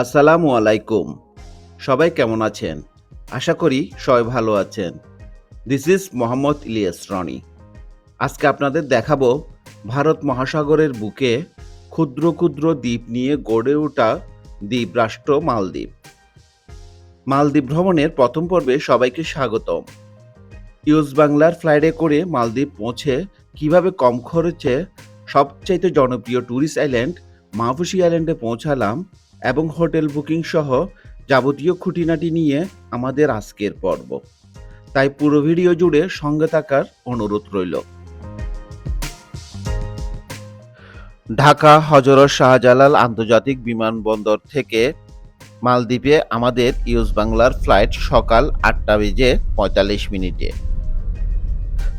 আসসালামু আলাইকুম। সবাই কেমন আছেন? আশা করি সবাই ভালো আছেন। দিস ইজ মোহাম্মদ ইলিয়াস রনি আজকে আপনাদের দেখাবো ভারত মহাসাগরের বুকে ক্ষুদ্র ক্ষুদ্র দ্বীপ নিয়ে গড়ে ওঠা দ্বীপ রাষ্ট্র মালদ্বীপ। মালদ্বীপ ভ্রমণের প্রথম পর্বে সবাইকে স্বাগতম। ইউজ বাংলার ফ্লাইটে করে মালদ্বীপ পৌঁছে কীভাবে কম খরচে সবচাইতে জনপ্রিয় ট্যুরিস্ট আইল্যান্ড মাহফুসি আইল্যান্ডে পৌঁছালাম এবং হোটেল বুকিং সহ যাবতীয় খুঁটিনাটি নিয়ে আমাদের আজকের পর্ব। তাই পুরো ভিডিও জুড়ে সঙ্গে থাকার অনুরোধ রইল। ঢাকা, হজরত শাহজালাল আন্তর্জাতিক বিমানবন্দর থেকে মালদ্বীপে আমাদের ইউজ বাংলার ফ্লাইট সকাল আটটা বেজে পঁয়তাল্লিশ মিনিটে।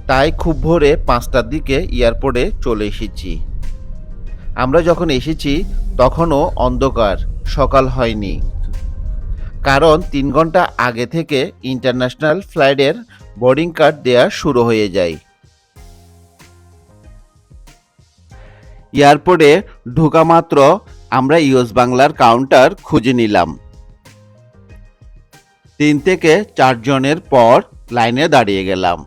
তাই খুব ভোরে পাঁচটার দিকে এয়ারপোর্টে চলে এসেছি। আমরা যখন এসেছি তখনও অন্ধকার, সকাল হয়নি। কারণ তিন ঘণ্টা আগে থেকে ইন্টারন্যাশনাল ফ্লাইটের বোর্ডিং কার্ড দেয়া শুরু হয়ে যায়। এয়ারপোর্টে ঢোকা মাত্র আমরা ইউএস বাংলার কাউন্টার খুঁজে নিলাম। তিন থেকে চারজনের পর লাইনে দাঁড়িয়ে গেলাম।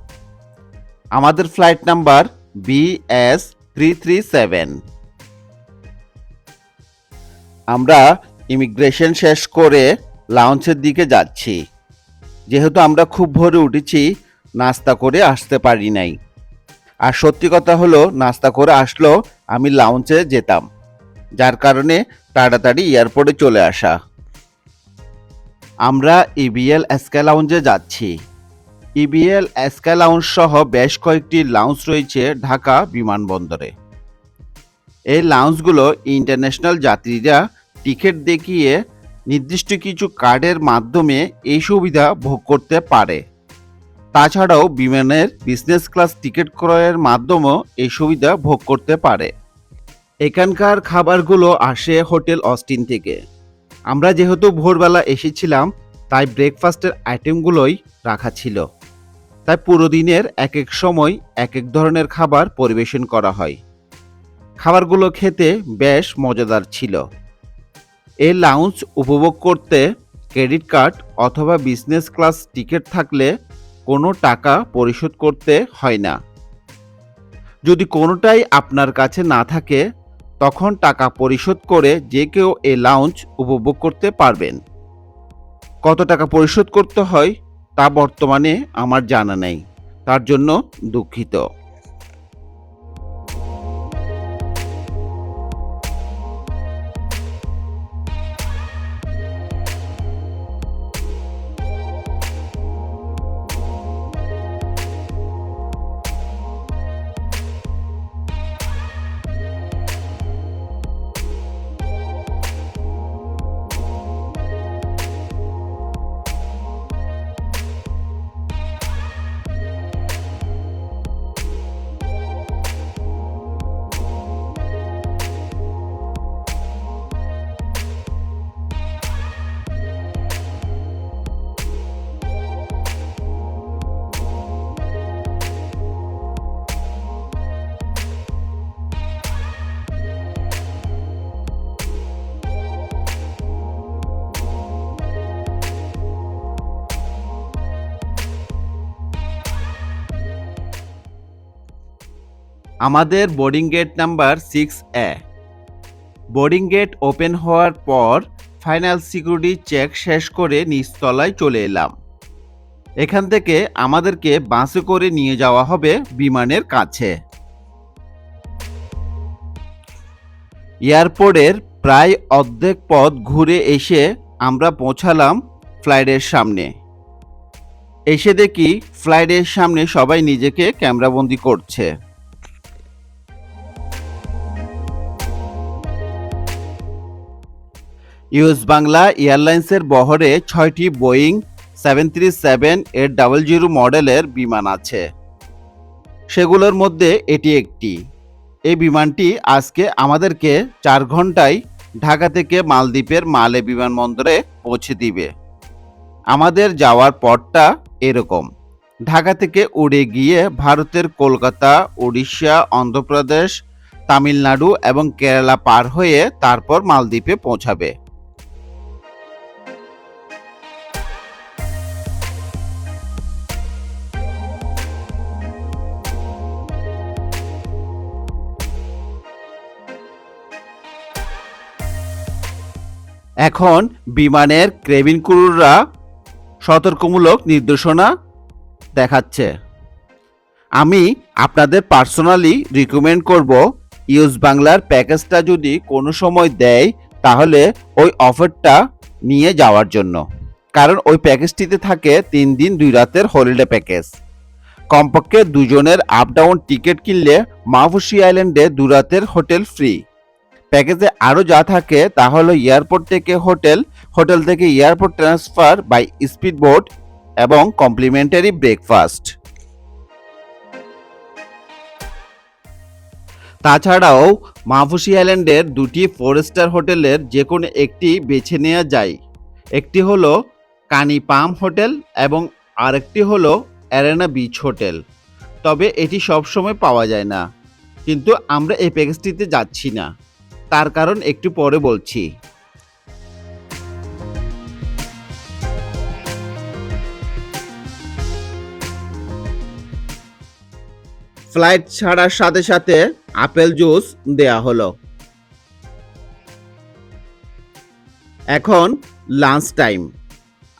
আমাদের flight number BS three three seven আমরা ইমিগ্রেশন শেষ করে লাউঞ্চের দিকে যাচ্ছি। যেহেতু আমরা খুব ভোরে উঠেছি, নাস্তা করে আসতে পারি নাই। আর সত্যি কথা হলো, নাস্তা করে আসলেও আমি লাউঞ্চে যেতাম, যার কারণে তাড়াতাড়ি এয়ারপোর্টে চলে আসা। আমরা ইবিএল এসকে লাউঞ্জে যাচ্ছি। ইবিএল এসকে লাউঞ্জ সহ বেশ কয়েকটি লাউঞ্জ রয়েছে ঢাকা বিমানবন্দরে। এই লাউঞ্জগুলো ইন্টারন্যাশনাল যাত্রীরা টিকিট দেখিয়ে নির্দিষ্ট কিছু কার্ডের মাধ্যমে এই সুবিধা ভোগ করতে পারে। তাছাড়াও বিমানের বিজনেস ক্লাস টিকিট ক্রয়ের মাধ্যমেও এই সুবিধা ভোগ করতে পারে। এখানকার খাবারগুলো আসে হোটেল অস্টিন থেকে। আমরা যেহেতু ভোরবেলা এসেছিলাম, তাই ব্রেকফাস্টের আইটেমগুলোই রাখা ছিল। তাই পুরো দিনের এক এক সময় এক এক ধরনের খাবার পরিবেশন করা হয়। খাবারগুলো খেতে বেশ মজাদার ছিল। এই লাউঞ্জ উপভোগ করতে ক্রেডিট কার্ড অথবা বিজনেস ক্লাস টিকিট থাকলে কোনো টাকা পরিশোধ করতে হয় না। যদি কোনোটাই আপনার কাছে না থাকে, তখন টাকা পরিশোধ করে যে কেউ এ লাউঞ্জ উপভোগ করতে পারবেন। কত টাকা পরিশোধ করতে হয় তা বর্তমানে আমার জানা নেই। তার জন্য দুঃখিত। আমাদের boarding gate number six A boarding gate open হওয়ার পর ফাইনাল সিকিউরিটি চেক শেষ করে নিচতলায় চলে এলাম। এখান থেকে আমাদেরকে বাসে করে নিয়ে যাওয়া হবে বিমানের কাছে। এয়ারপোর্টের প্রায় অর্ধেক পথ ঘুরে এসে আমরা পৌঁছালাম ফ্লাইটের সামনে। এসে দেখি ফ্লাইটের সামনে সবাই নিজেকে ক্যামেরাবন্দি করছে। ইউএস বাংলা এয়ারলাইন্সের বহরে ছয়টি Boeing seven three seven eight double zero মডেলের বিমান আছে। সেগুলোর মধ্যে এটি একটি। এই বিমানটি আজকে আমাদেরকে চার ঘন্টায় ঢাকা থেকে মালদ্বীপের মালে বিমানবন্দরে পৌঁছে দিবে। আমাদের যাওয়ার পথটা এরকম। ঢাকা থেকে উড়ে গিয়ে ভারতের কলকাতা, উড়িষ্যা, অন্ধ্রপ্রদেশ, তামিলনাড়ু এবং কেরালা পার হয়ে তারপর মালদ্বীপে পৌঁছাবে। এখন বিমানের ক্রেবিন ক্রুরা সতর্কমূলক নির্দেশনা দেখাচ্ছে। আমি আপনাদের পার্সোনালি রিকমেন্ড করব, ইউজ বাংলার প্যাকেজটা যদি কোনো সময় দেয়, তাহলে ওই অফারটা নিয়ে যাওয়ার জন্য। কারণ ওই প্যাকেজটিতে থাকে তিন দিন, দুই রাতের হলিডে প্যাকেজ। কমপক্ষে দুজনের আপ ডাউন টিকিট কিনলে মাহফুসি আইল্যান্ডে দু রাতের হোটেল ফ্রি। প্যাকেজে আরও যা থাকে তা হলো এয়ারপোর্ট থেকে হোটেল হোটেল থেকে airport transfer by speed boat এবং কমপ্লিমেন্টারি ব্রেকফাস্ট। তাছাড়াও মাহফুসি আইল্যান্ডের দুটি ফোর স্টার হোটেলের যে কোনো একটি বেছে নেওয়া যায়। একটি হলো কানি পাম হোটেল এবং আরেকটি হলো অ্যারেনা বিচ হোটেল। তবে এটি সবসময় পাওয়া যায় না। কিন্তু আমরা এই প্যাকেজটিতে যাচ্ছি না। তার কারণ একটু পরে বলছি। ফ্লাইট ছাড়ার সাথে সাথে আপেল জুস দেয়া হলো। এখন লাঞ্চ টাইম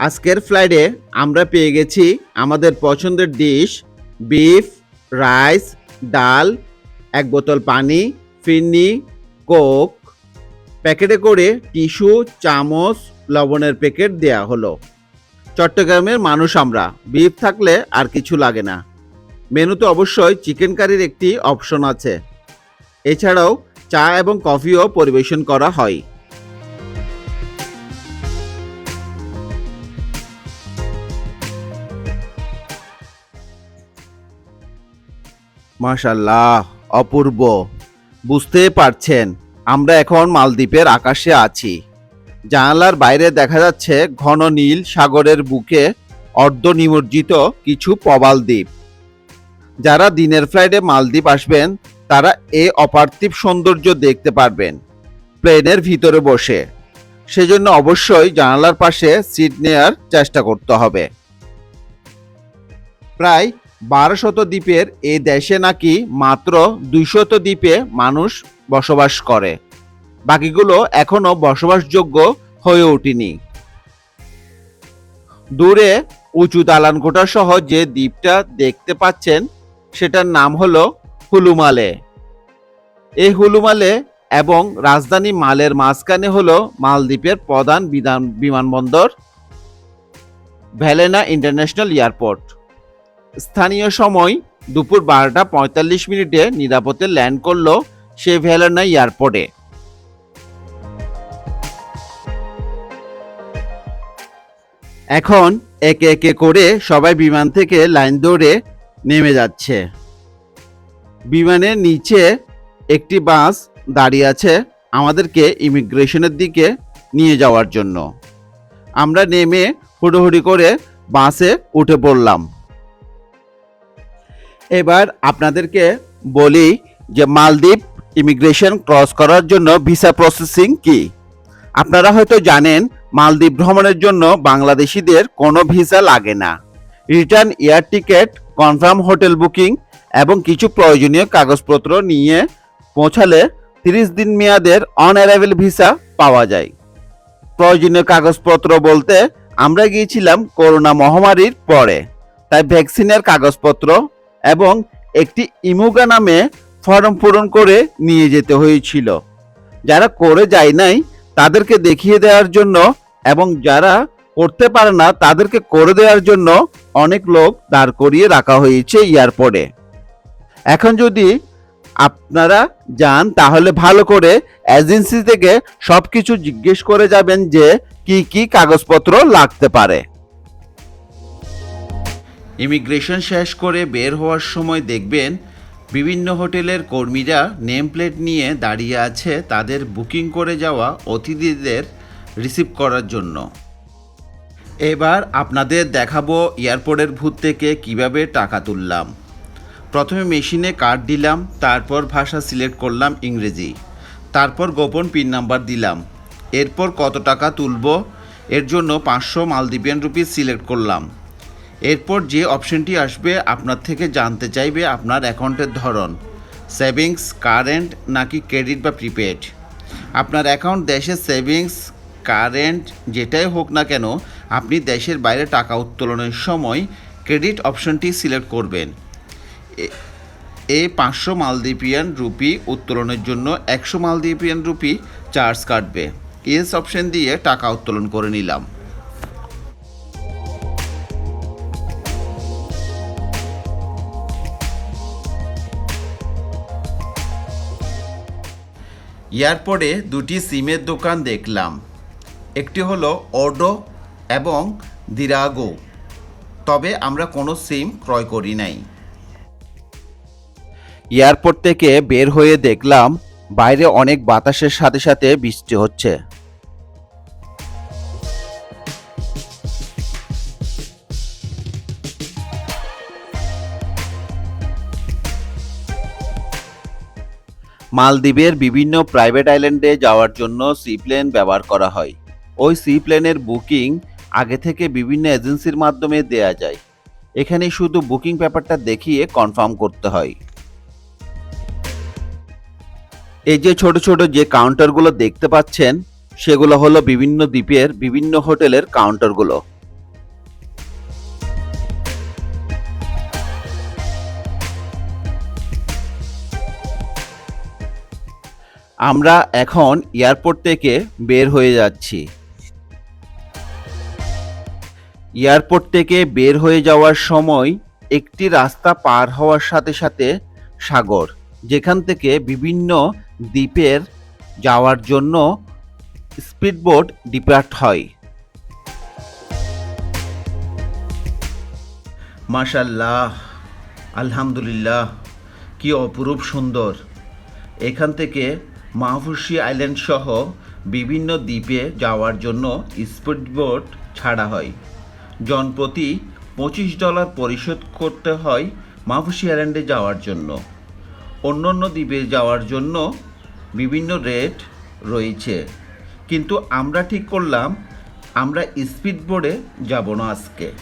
আজকের ফ্লাইটে আমরা পেয়ে গেছি আমাদের পছন্দের ডিশ বিফ রাইস ডাল, এক বোতল পানি, ফিরনি কোক প্যাকেটে করে টিস্যু, চামচ, লবণের প্যাকেট দেয়া হলো। চট্টগ্রামের মানুষ আমরা, বিফ থাকলে আর কিছু লাগে না। মেনুতে অবশ্যই চিকেন কারির একটি অপশন আছে। এছাড়াও চা এবং কফিও পরিবেশন করা হয়। মাশাল্লাহ, অপূর্ব। বুঝতে পারছেন। আমরা এখন মালদ্বীপের আকাশে আছি। জানালার বাইরে দেখা যাচ্ছে ঘন নীল সাগরের বুকে অর্ধ নিমজ্জিত কিছু প্রবাল দ্বীপ। যারা দিনের ফ্লাইটে মালদ্বীপ আসবেন, তারা এ অপার্থিব সৌন্দর্য দেখতে পারবেন, প্লেনের ভিতরে বসে। সেজন্য অবশ্যই জানালার পাশে সিট নেয়ার চেষ্টা করতে হবে। প্রায় বারোশত দ্বীপের এই দেশে নাকি মাত্র দুইশত দ্বীপে মানুষ বসবাস করে। বাকিগুলো এখনও বসবাসযোগ্য হয়ে ওঠেনি। দূরে উঁচু দালানকোটা সহ যে দ্বীপটা দেখতে পাচ্ছেন, সেটার নাম হলো হুলুমালে। এই হুলুমালে এবং রাজধানী মালের মাঝখানে হলো মালদ্বীপের প্রধান বিমানবন্দর ভ্যালেনা ইন্টারন্যাশনাল এয়ারপোর্ট। স্থানীয় সময় দুপুর বারোটা পঁয়তাল্লিশ মিনিটে নিরাপদে ল্যান্ড করল সে ভ্যালেনা এয়ারপোর্টে। এখন একে একে করে সবাই বিমান থেকে লাইন ধরে নেমে যাচ্ছে। বিমানের নিচে একটি বাস দাঁড়িয়ে আছে আমাদেরকে ইমিগ্রেশনের দিকে নিয়ে যাওয়ার জন্য। আমরা নেমে হুড়োহুড়ি করে বাসে উঠে পড়লাম। এবার আপনাদেরকে বলি যে মালদ্বীপ ইমিগ্রেশন ক্রস করার জন্য ভিসা প্রসেসিং কি? আপনারা হয়তো জানেন, মালদ্বীপ ভ্রমণের জন্য বাংলাদেশিদের কোনো ভিসা লাগে না। Return air ticket, confirm hotel booking এবং কিছু প্রয়োজনীয় কাগজপত্র নিয়ে পৌঁছালে তিরিশ দিন মেয়াদের অন অ্যারাইভেল ভিসা পাওয়া যায়। প্রয়োজনীয় কাগজপত্র বলতে আমরা গিয়েছিলাম করোনা মহামারীর পরে। তাই ভ্যাকসিনের কাগজপত্র এবং একটি ইমুগা নামে ফর্ম পূরণ করে নিয়ে যেতে হয়েছিল। যারা করে যায় নাই, তাদেরকে দেখিয়ে দেওয়ার জন্য এবং যারা করতে পারে না, তাদেরকে করে দেওয়ার জন্য অনেক লোক দাঁড় করিয়ে রাখা হয়েছে এয়ারপোর্টে এখন যদি আপনারা যান, তাহলে ভালো করে এজেন্সি থেকে সব কিছু জিজ্ঞেস করে যাবেন যে কি কি কাগজপত্র লাগতে পারে। ইমিগ্রেশন শেষ করে বের হওয়ার সময় দেখবেন বিভিন্ন হোটেলের কর্মীরা নেম প্লেট নিয়ে দাঁড়িয়ে আছে তাদের বুকিং করে যাওয়া অতিথিদের রিসিভ করার জন্য। এবার আপনাদের দেখাবো এয়ারপোর্টের ভূত থেকে কীভাবে টাকা তুললাম। প্রথমে মেশিনে কার্ড দিলাম, তারপর ভাষা সিলেক্ট করলাম ইংরেজি, তারপর গোপন পিন নাম্বার দিলাম। এরপর কত টাকা তুলব? এর জন্য পাঁচশো মালদ্বীপিয়ান রুপিস সিলেক্ট করলাম। এরপর যে অপশনটি আসবে, আপনার থেকে জানতে চাইবে আপনার অ্যাকাউন্টের ধরন, সেভিংস, কারেন্ট নাকি ক্রেডিট বা প্রিপেড। আপনার অ্যাকাউন্ট দেশের সেভিংস, কারেন্ট যেটাই হোক না কেন, আপনি দেশের বাইরে টাকা উত্তোলনের সময় ক্রেডিট অপশনটি সিলেক্ট করবেন। এ- পাঁচশো মালদ্বীপিয়ান রুপি উত্তোলনের জন্য একশো মালদ্বীপিয়ান রুপি চার্জ কাটবে। ইয়েস অপশন দিয়ে টাকা উত্তোলন করে নিলাম। এয়ারপোর্টে দুটি সিমের দোকান দেখলাম। একটি হলো অডো এবং দিরাগো। তবে আমরা কোনো সিম ক্রয় করি নাই। এয়ারপোর্ট থেকে বের হয়ে দেখলাম বাইরে অনেক বাতাসের সাথে সাথে বৃষ্টি হচ্ছে। মালদ্বীপের বিভিন্ন প্রাইভেট আইল্যান্ডে যাওয়ার জন্য সি প্লেন ব্যবহার করা হয়। ওই সি প্লেনের বুকিং আগে থেকে বিভিন্ন এজেন্সির মাধ্যমে দেয়া যায়। এখানে শুধু বুকিং পেপারটা দেখিয়ে কনফার্ম করতে হয়। এই যে ছোট ছোট যে কাউন্টারগুলো দেখতে পাচ্ছেন, সেগুলো হলো বিভিন্ন দ্বীপের বিভিন্ন হোটেলের কাউন্টারগুলো আমরা এখন এয়ারপোর্ট থেকে বের হয়ে যাচ্ছি। এয়ারপোর্ট থেকে বের হয়ে যাওয়ার সময় একটি রাস্তা পার হওয়ার সাথে সাথে সাগর, যেখান থেকে বিভিন্ন দ্বীপের যাওয়ার জন্য স্পিডবোট ডিপার্ট হয়। মাশাল্লাহ আলহামদুলিল্লাহ, কি অপরূপ সুন্দর। এখান থেকে মাহফুসি আইল্যান্ড সহ বিভিন্ন দ্বীপে যাওয়ার জন্য স্পিডবোট ছাড়া হয়। জনপ্রতি পঁচিশ ডলার পরিশোধ করতে হয় মাহফুসি আইল্যান্ডে যাওয়ার জন্য। অন্য অন্য দ্বীপে যাওয়ার জন্য বিভিন্ন রেট রয়েছে। কিন্তু আমরা ঠিক করলাম, আমরা স্পিডবোটে যাব না আজকে।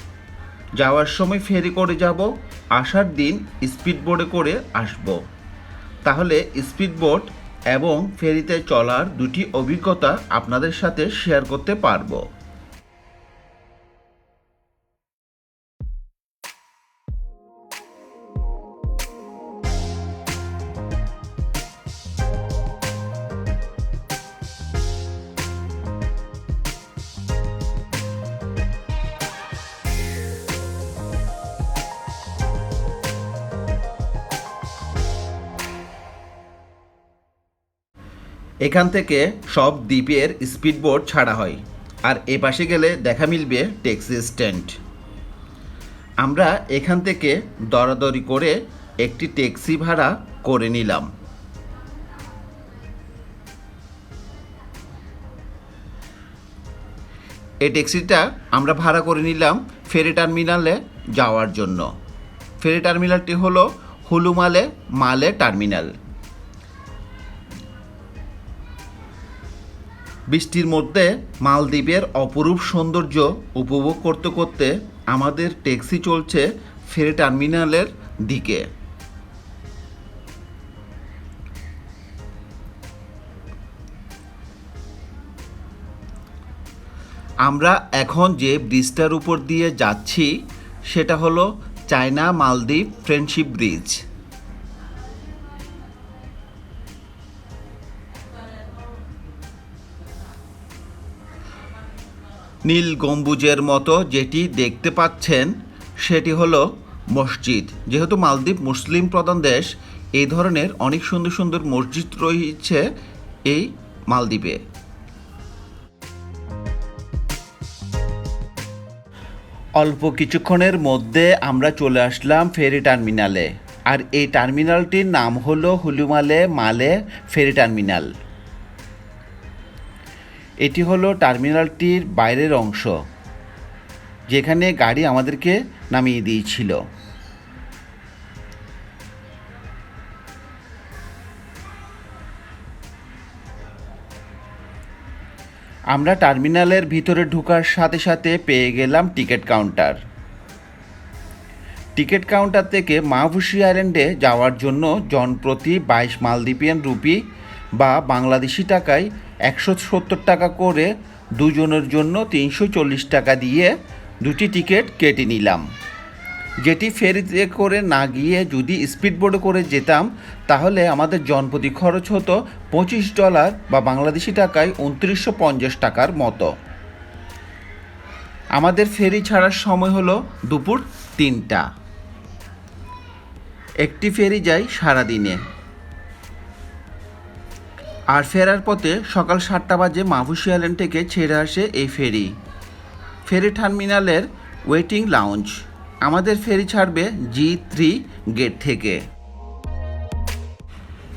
যাওয়ার সময় ফেরি করে যাব, আসার দিন স্পিডবোটে করে আসব। তাহলে স্পিডবোট এবং ফেরিতে চলার দুটি অভিজ্ঞতা আপনাদের সাথে শেয়ার করতে পারব। এখান থেকে সব দ্বীপের স্পিডবোট ছাড়া হয়, আর এ পাশে গেলে দেখা মিলবে ট্যাক্সি স্ট্যান্ড আমরা এখান থেকে দরাদরি করে একটি ট্যাক্সি ভাড়া করে নিলাম। এই ট্যাক্সিটা আমরা ভাড়া করে নিলাম ফেরি টার্মিনালে যাওয়ার জন্য। ফেরি টার্মিনালটি হলো হুলুমালে মালে টার্মিনাল। বৃষ্টির মধ্যে মালদ্বীপের অপরূপ সৌন্দর্য উপভোগ করতে করতে আমাদের ট্যাক্সি চলছে ফেরি টার্মিনালের দিকে। আমরা এখন যে ব্রিজটার উপর দিয়ে যাচ্ছি, সেটা হলো চায়না মালদ্বীপ ফ্রেন্ডশিপ ব্রিজ। নীল গম্বুজের মতো যেটি দেখতে পাচ্ছেন, সেটি হলো মসজিদ। যেহেতু মালদ্বীপ মুসলিম প্রধান দেশ, এই ধরনের অনেক সুন্দর সুন্দর মসজিদ রয়েছে এই মালদ্বীপে। অল্প কিছুক্ষণের মধ্যে আমরা চলে আসলাম ফেরি টার্মিনালে। আর এই টার্মিনালটির নাম হলো হুলুমালে মালে ফেরি টার্মিনাল। এটি হলো টার্মিনালটির বাইরের অংশ, যেখানে গাড়ি আমাদেরকে নামিয়ে দিয়েছিল। আমরা টার্মিনালের ভিতরে ঢোকার সাথে সাথে পেয়ে গেলাম টিকিট কাউন্টার। টিকিট কাউন্টার থেকে মাহফুসি আইল্যান্ডে যাওয়ার জন্য জনপ্রতি বাইশ মালদ্বীপিয়ান রুপি বা বাংলাদেশি টাকায় একশো সত্তর টাকা করে দুজনের জন্য তিনশো চল্লিশ টাকা দিয়ে দুটি টিকিট কেটে নিলাম। যেটি ফেরিতে করে না গিয়ে যদি স্পিড বোর্ডে করে যেতাম, তাহলে আমাদের জনপ্রতি খরচ হতো পঁচিশ ডলার বা বাংলাদেশি টাকায় উনত্রিশশো পঞ্চাশ টাকার মতো। আমাদের ফেরি ছাড়ার সময় হলো দুপুর তিনটা। একটি ফেরি যায় সারাদিনে। আর ফেরার পথে সকাল সাতটা বাজে মাহফুসি আইল্যান্ড থেকে ছেড়ে আসে এই ফেরি। ফেরি টার্মিনালের ওয়েটিং লাউঞ্জ। আমাদের ফেরি ছাড়বে জি থ্রি গেট থেকে।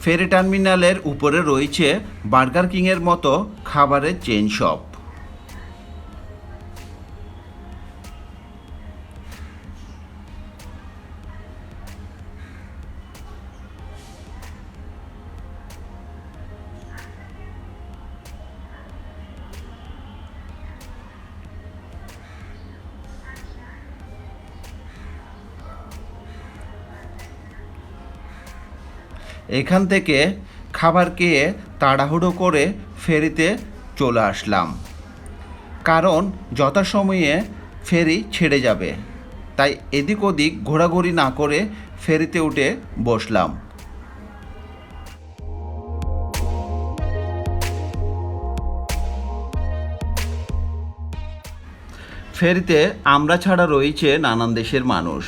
ফেরি টার্মিনালের উপরে রয়েছে বার্গার কিংয়ের মতো খাবারের চেন শপ। এখান থেকে খাবার খেয়ে তাড়াহুড়ো করে ফেরিতে চলে আসলাম। কারণ যথাসময়ে ফেরি ছেড়ে যাবে। তাই এদিক ওদিক ঘোরাঘুরি না করে ফেরিতে উঠে বসলাম। ফেরিতে আমরা ছাড়া রয়েছে নানান দেশের মানুষ।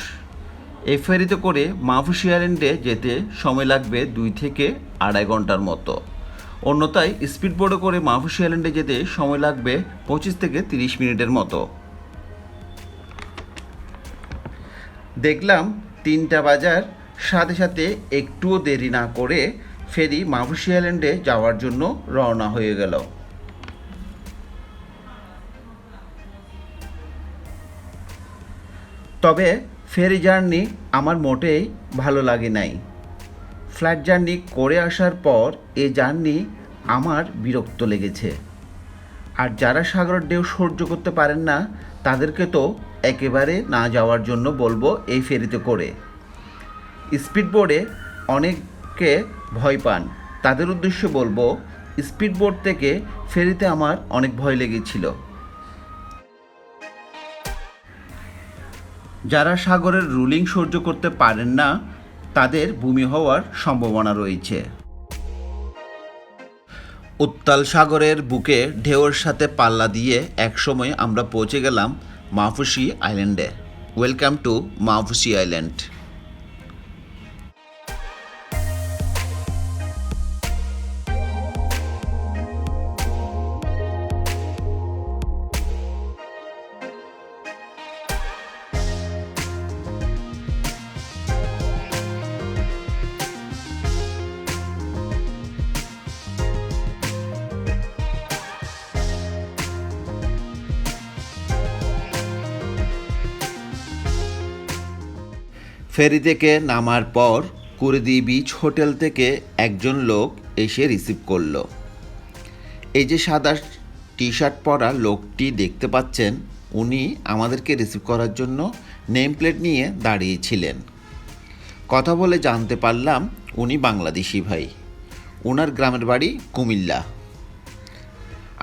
এই ফেরিতে করে মাহফুসি আইল্যান্ডে যেতে সময় লাগবে দুই থেকে আড়াই ঘণ্টার মতো। অন্যথায় স্পিড বোর্ডে করে মাহফুসি আইল্যান্ডে যেতে সময় লাগবে পঁচিশ থেকে তিরিশ মিনিটের মতো। দেখলাম তিনটা বাজার সাথে সাথে একটুও দেরি না করে ফেরি মাহফুসি আইল্যান্ডে যাওয়ার জন্য রওনা হয়ে গেল। তবে ফেরি জার্নি আমার মোটেই ভালো লাগে নাই। ফ্ল্যাট জার্নি করে আসার পর এ জার্নি আমার বিরক্ত লেগেছে। আর যারা সাগরের ঢেউ সহ্য করতে পারেন না, তাদেরকে তো একেবারে না যাওয়ার জন্য বলব এই ফেরিতে করে। স্পিড বোর্ডে অনেকে ভয় পান। তাদের উদ্দেশ্যে বলব স্পিড বোর্ড থেকে ফেরিতে আমার অনেক ভয় লেগেছিল। যারা সাগরের রুলিং সহ্য করতে পারেন না, তাদের ভূমি হওয়ার সম্ভাবনা রয়েছে। উত্তাল সাগরের বুকে ঢেউয়ের সাথে পাল্লা দিয়ে একসময় আমরা পৌঁছে গেলাম মাহফুসি আইল্যান্ডে। Welcome to Maafushi island. Ferry থেকে নামার পর কুরিদি বিচ হোটেল থেকে একজন লোক এসে রিসিভ করল। এই যে সাদা টি শার্ট পরা লোকটি দেখতে পাচ্ছেন, উনি আমাদেরকে রিসিভ করার জন্য নেম প্লেট নিয়ে দাঁড়িয়েছিলেন কথা বলে জানতে পারলাম উনি বাংলাদেশি ভাই। ওনার গ্রামের বাড়ি কুমিল্লা।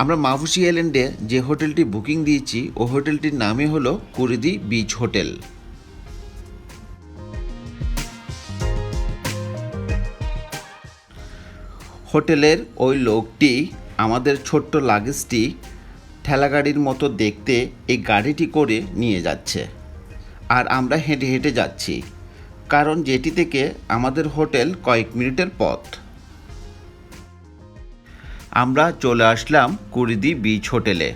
আমরা মাহফুসি আইল্যান্ডে যে হোটেলটি বুকিং দিয়েছি, ও হোটেলটির নামই হলো কুরিদি বিচ হোটেল। হোটেলের ওই লোকটি আমাদের ছোট্ট লাগেজটি ঠেলাগাড়ির মতো দেখতে এই গাড়িটি করে নিয়ে যাচ্ছে। আর আমরা হেঁটে হেঁটে যাচ্ছি, কারণ যেটি থেকে আমাদের হোটেল কয়েক মিনিটের পথ। আমরা চলে আসলাম কুরিদি বিচ হোটেলে।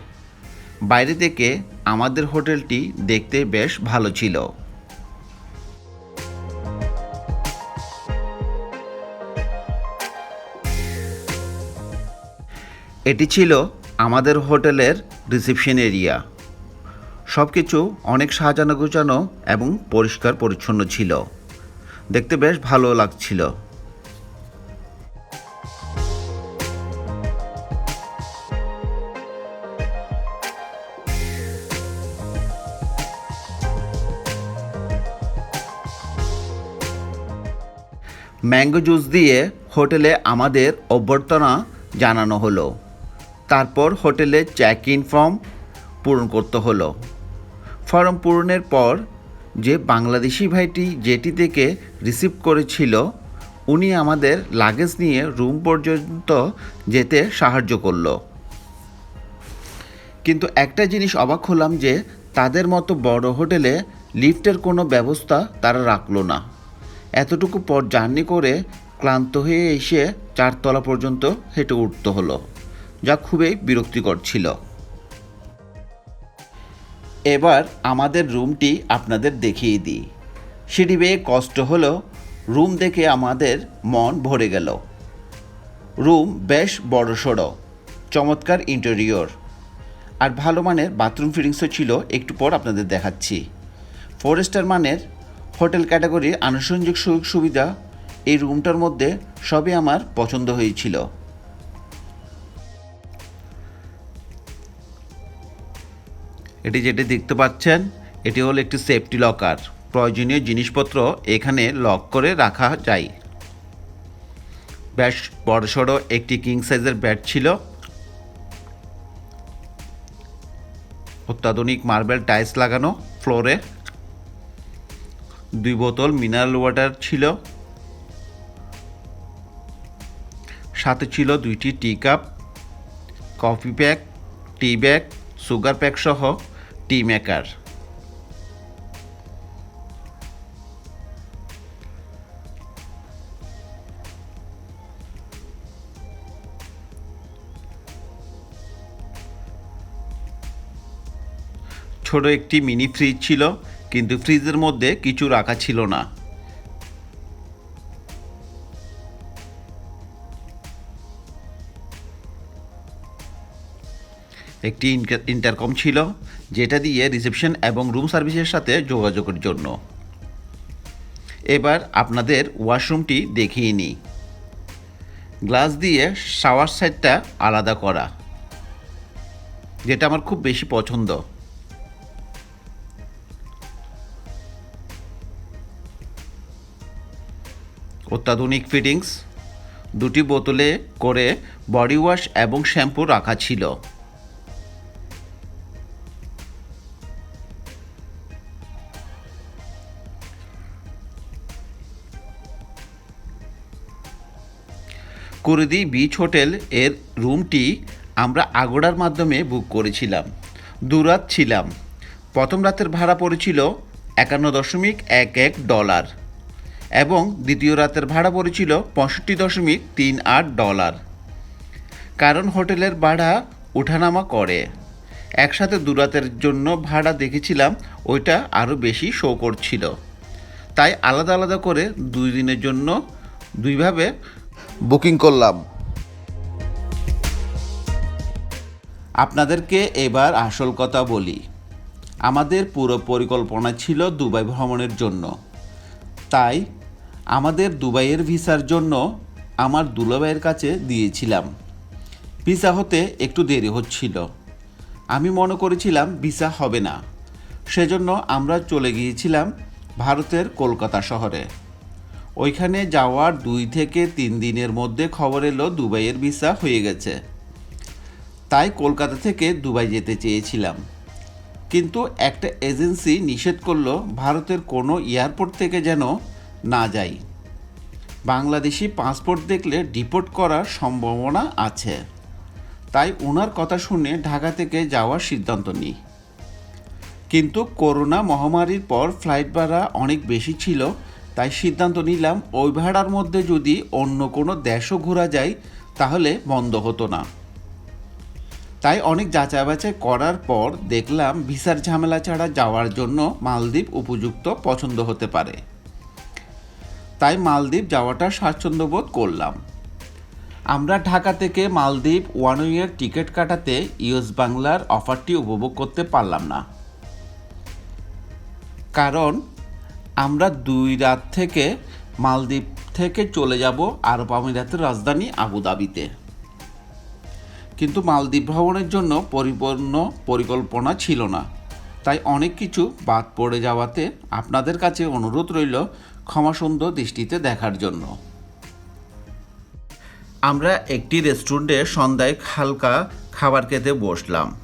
বাইরে থেকে আমাদের হোটেলটি দেখতে বেশ ভালো ছিল। এটি ছিল আমাদের হোটেলের রিসেপশন এরিয়া। সব কিছু অনেক সাজানো গোছানো এবং পরিষ্কার পরিচ্ছন্ন ছিল। দেখতে বেশ ভালো লাগছিল। ম্যাঙ্গো জুস দিয়ে হোটেলে আমাদের অভ্যর্থনা জানানো হলো। তারপর হোটেলে চেক ইন ফর্ম পূরণ করতে হলো। ফর্ম পূরণের পর যে বাংলাদেশি ভাইটি যেটি থেকে রিসিভ করেছিল, উনি আমাদের লাগেজ নিয়ে রুম পর্যন্ত যেতে সাহায্য করল। কিন্তু একটা জিনিস অবাক হলাম যে তাদের মতো বড় হোটেলে লিফটের কোনো ব্যবস্থা তারা রাখল না। এতটুকু পর জার্নি করে ক্লান্ত হয়ে এসে চারতলা পর্যন্ত হেঁটে উঠতে হলো। যা খুবই বিরক্তিকর ছিল। এবার আমাদের রুমটি আপনাদের দেখিয়ে দিই। সিঁড়ি বেয়ে কষ্ট হলো, রুম দেখে আমাদের মন ভরে গেল। রুম বেশ বড়সড়, চমৎকার ইন্টেরিয়র। আর ভালো মানের বাথরুম ফিটিংসও ছিল, একটু পর আপনাদের দেখাচ্ছি। ফোর স্টার মানের হোটেল ক্যাটাগরির আনুষঙ্গিক সুযোগ সুবিধা এই রুমটার মধ্যে সবই আমার পছন্দ হয়েছিল। এটি যেটি দেখতে পাচ্ছেন, এটি হলো একটি সেফটি লকার প্রয়োজনীয় জিনিসপত্র এখানে লক করে রাখা যায়। বেশ বড়সড় একটি কিং সাইজের ব্যাট ছিল। অত্যাধুনিক মার্বেল টাইলস লাগানো ফ্লোরে দুই বোতল মিনারেল ওয়াটার ছিল। সাথে ছিল দুইটি টি cup coffee pack tea bag sugar pack সহ টি মেকার। ছোট একটি মিনি ফ্রিজ ছিল কিন্তু ফ্রিজের মধ্যে কিছু রাখা ছিল না। একটি ইন্টারকম ছিল, যেটা দিয়ে রিসেপশন এবং রুম সার্ভিসের সাথে যোগাযোগের জন্য। এবার আপনাদের ওয়াশরুমটি দেখিয়ে নিই। গ্লাস দিয়ে শাওয়ার সাইডটা আলাদা করা, যেটা আমার খুব বেশি পছন্দ। অত্যাধুনিক ফিটিংস দুটি বোতলে করে বডি ওয়াশ এবং শ্যাম্পু রাখা ছিল। কুরদি বিচ হোটেল এর রুমটি আমরা আগোড়ার মাধ্যমে বুক করেছিলাম। দুরাত ছিলাম। প্রথম রাতের ভাড়া পড়েছিল একান্ন দশমিক এক এক ডলার এবং দ্বিতীয় রাতের ভাড়া পড়েছিল পঁয়ষট্টি দশমিক তিন আট ডলার। কারণ হোটেলের ভাড়া ওঠানামা করে। একসাথে দুরাতের জন্য ভাড়া দেখেছিলাম, ওইটা আরও বেশি শো করছিল। তাই আলাদা আলাদা করে দুই দিনের জন্য দুইভাবে বুকিং করলাম। আপনাদেরকে এবার আসল কথা বলি। আমাদের পুরো পরিকল্পনা ছিল দুবাই ভ্রমণের জন্য। তাই আমাদের দুবাইয়ের ভিসার জন্য আমার দুলাভাইয়ের কাছে দিয়েছিলাম। ভিসা হতে একটু দেরি হচ্ছিল। আমি মনে করেছিলাম ভিসা হবে না। সেজন্য আমরা চলে গিয়েছিলাম ভারতের কলকাতা শহরে। ওইখানে যাওয়ার দুই থেকে তিন দিনের মধ্যে খবর এলো দুবাইয়ের ভিসা হয়ে গেছে। তাই কলকাতা থেকে দুবাই যেতে চেয়েছিলাম। কিন্তু একটা এজেন্সি নিষেধ করল ভারতের কোনো এয়ারপোর্ট থেকে যেন না যাই। বাংলাদেশি পাসপোর্ট দেখলে ডিপোর্ট করার সম্ভাবনা আছে। তাই ওনার কথা শুনে ঢাকা থেকে যাওয়ার সিদ্ধান্ত নিই। কিন্তু করোনা মহামারীর পর ফ্লাইট ভাড়া অনেক বেশি ছিল তাই সিদ্ধান্ত নিলাম ওই ভাড়ার মধ্যে যদি অন্য কোনো দেশও ঘোরা যায়, তাহলে বন্ধ হতো না। তাই অনেক যাচাই বাছাই করার পর দেখলাম ভিসার ঝামেলা ছাড়া যাওয়ার জন্য মালদ্বীপ উপযুক্ত পছন্দ হতে পারে। তাই মালদ্বীপ যাওয়াটা স্বাচ্ছন্দ্য বোধ করলাম। আমরা ঢাকা থেকে মালদ্বীপ ওয়ান ইয়ের টিকিট কাটাতে ইউএস বাংলার অফারটি উপভোগ করতে পারলাম না। কারণ আমরা দুই রাত থেকে মালদ্বীপ থেকে চলে যাব আরব আমিরাতের রাজধানী আবুধাবিতে কিন্তু মালদ্বীপ ভ্রমণের জন্য পরিপূর্ণ পরিকল্পনা ছিল না। তাই অনেক কিছু বাদ পড়ে যাওয়াতে আপনাদের কাছে অনুরোধ রইল ক্ষমাসুন্দর দৃষ্টিতে দেখার জন্য। আমরা একটি রেস্টুরেন্টে সন্ধ্যায় হালকা খাবার খেতে বসলাম।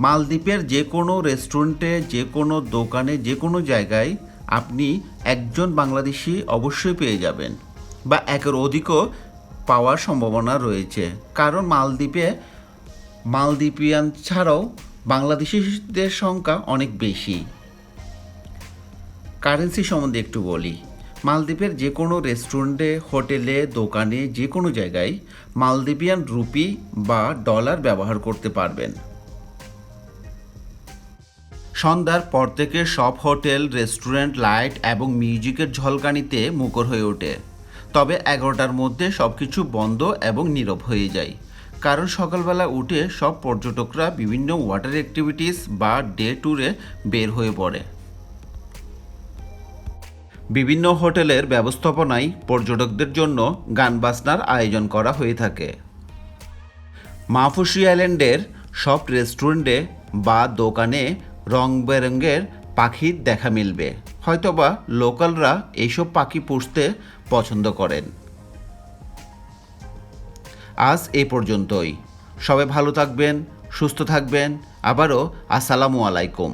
মালদ্বীপের যে কোনো রেস্টুরেন্টে, যে কোনো দোকানে, যে কোনো জায়গায় আপনি একজন বাংলাদেশি অবশ্যই পেয়ে যাবেন বা একের অধিকও পাওয়ার সম্ভাবনা রয়েছে। কারণ মালদ্বীপে, মালদ্বীপিয়ান ছাড়াও বাংলাদেশিদের সংখ্যা অনেক বেশি। কারেন্সি সম্বন্ধে একটু বলি। মালদ্বীপের যে কোনো রেস্টুরেন্টে, হোটেলে, দোকানে যে কোনো জায়গায় মালদ্বীপিয়ান রুপি বা ডলার ব্যবহার করতে পারবেন। সন্ধ্যার পর থেকে সব হোটেল, রেস্টুরেন্ট, লাইট এবং মিউজিকের ঝলকানিতে মুখর হয়ে ওঠে। তবে এগারোটার মধ্যে সব কিছু বন্ধ এবং নীরব হয়ে যায়। কারণ সকালবেলা উঠে সব পর্যটকরা বিভিন্ন ওয়াটার অ্যাক্টিভিটিস বা ডে ট্যুরে বের হয়ে পড়ে। বিভিন্ন হোটেলের ব্যবস্থাপনায় পর্যটকদের জন্য গান বাজনার আয়োজন করা হয়ে থাকে। মাহফুসি আইল্যান্ডের সব রেস্টুরেন্টে বা দোকানে রং বেরঙের পাখির দেখা মিলবে। হয়তোবা লোকালরা এইসব পাখি পুষতে পছন্দ করেন। আজ এই পর্যন্তই। সবাই ভালো থাকবেন, সুস্থ থাকবেন। আবারও আসসালামু আলাইকুম।